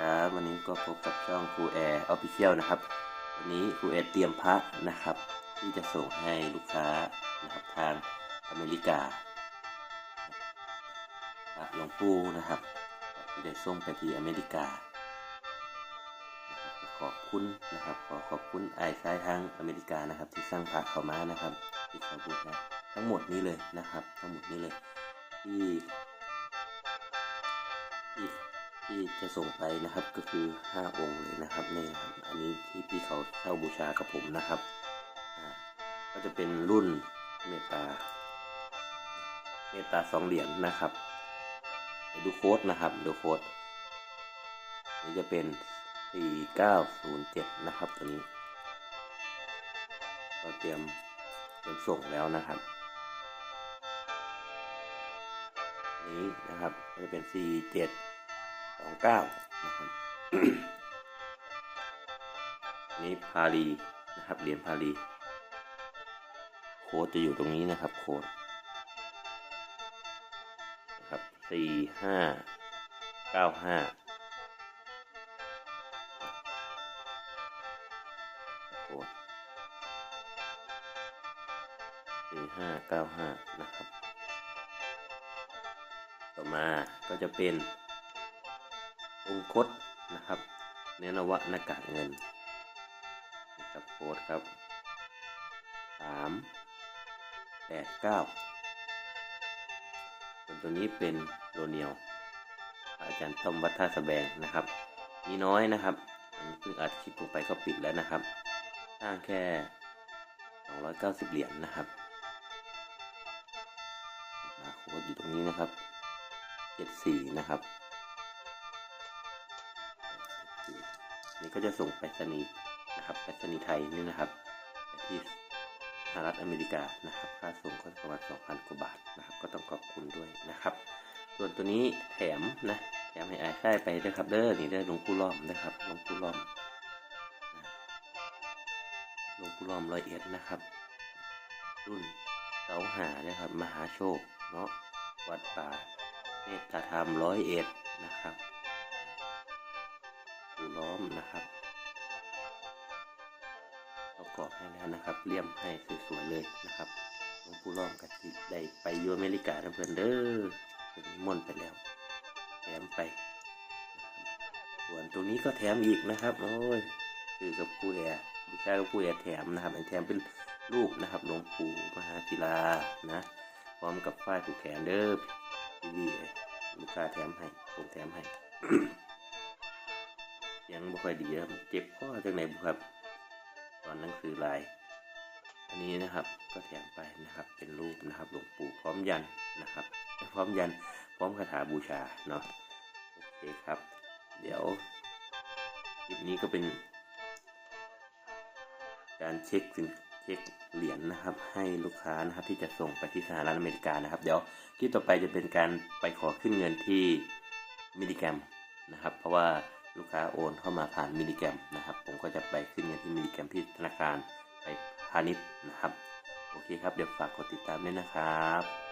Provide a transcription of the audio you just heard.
ครับวันนี้ก็พบกับช่องครูแอร์ออฟฟิเชียลนะครับ วันนี้ครูแอร์เตรียมพระนะครับ ที่จะส่งให้ลูกค้านะครับทางอเมริกาพระหลวงปู่นะครับที่ได้ส่งไปที่อเมริกา ขอบคุณนะครับ ขอขอบคุณไอ้ชายทางอเมริกานะครับ ที่สร้างพระเข้ามานะครับที่เขาบูชาทั้งหมดนี้เลยนะครับ ทั้งหมดนี้เลยที่ที่ ที่จะส่งไปนะครับก็คือ 5 องค์เลยนะครับนี่ครับอันนี้ที่พี่เขาเช่าบูชากับผมนะครับก็จะเป็นรุ่นเมตตาเมตตาสองเหรียญนะครับเดี๋ยวดูโค้ดนะครับดูโค้ดนี่จะเป็น 4907 นะครับตัวนี้ก็เตรียมเตรียมส่งแล้วนะครับ นี้นะครับก็จะเป็น 47 เก้านะครับนี่พาลีนะครับเหรียญพาลีโค้ดจะอยู่ตรงนี้นะครับโค้ดนะครับสี่ห้าเก้าห้าโค้ดสี่ห้าเก้าห้านะครับ ต่อมาก็จะเป็น องคตนะครับเนนวะหน้ากากเงินนะครับโค้ดครับสามแปดเก้าส่วนตัวนี้เป็นโรเนียว อาจารย์ต้อมวัดท่าสแบงนะครับ มีน้อยนะครับอันนี้เพิ่งอัดคลิปลงไปก็ปิดแล้วนะครับสร้างแค่ 290 เหรียญนนะครับมาโค้ดอยู่ตรงนี้นะครับ 74 นะครับ นี่ก็จะส่งไปรษณีย์นะครับไปรษณีย์ไทยนี่นะครับไปที่สหรัฐอเมริกานะครับ ค่าส่งก็ประมาณ2,000 กว่าบาทนะครับ ก็ต้องขอบคุณด้วยนะครับ ส่วนตัวนี้แถมนะแถมให้อายได้ไปด้วยครับเด้อนี่ได้หลวงปู่ล้อมนะครับหลวงปู่ล้อมหลวงปู่ล้อมร้อยเอ็ดนะครับ รุ่นเสาหานะครับ มหาโชคเนาะวัดป่าเมตตาธรรมร้อยเอ็ดนะครับ ปูล้อมนะครับประกรอบให้แล้วนะครับเลี่ยมให้สวยๆเลยนะครับหลวงปู่ล้อมกับที่ได้ไปยูอเมริกานะเพื่อนเด้อเป็นม่นไปแล้วแถมไปส่วนตรงนี้ก็แถมอีกนะครับโอ้ยคือกับผู้แอร์บูชากับผู้แอร์แถมนะครับแถมเป็นรูปนะครับหลวงปู่มหาศิลานะพร้อมกับฝ้ายผูกแขนเด้อพี่วีลูกค้าแถมให้ผมแถมให้ ค่อยดีครับ เจ็บข้อจากไหนบุครับ ตอนหนังสือลาย อันนี้นะครับก็แถมไปนะครับ เป็นรูปนะครับหลวงปู่พร้อมยันนะครับ พร้อมยัน พร้อมคาถาบูชาเนาะโอเคครับ เดี๋ยวคลิปนี้ก็เป็น การเช็คสินเช็คเหรียญนะครับ ให้ลูกค้านะครับที่จะส่งไปที่สหรัฐอเมริกานะครับ เดี๋ยวคลิปต่อไปจะเป็นการไปขอขึ้นเงินที่มิลลิแกรมนะครับ เพราะว่า ลูกค้าโอนเข้ามาผ่านมิลลิแกรมนะครับ ผมก็จะไปขึ้นเงินที่มิลลิแกรมที่ธนาคารไปพาณิชย์นะครับ โอเคครับ เดี๋ยวฝากกดติดตามด้วยนะครับ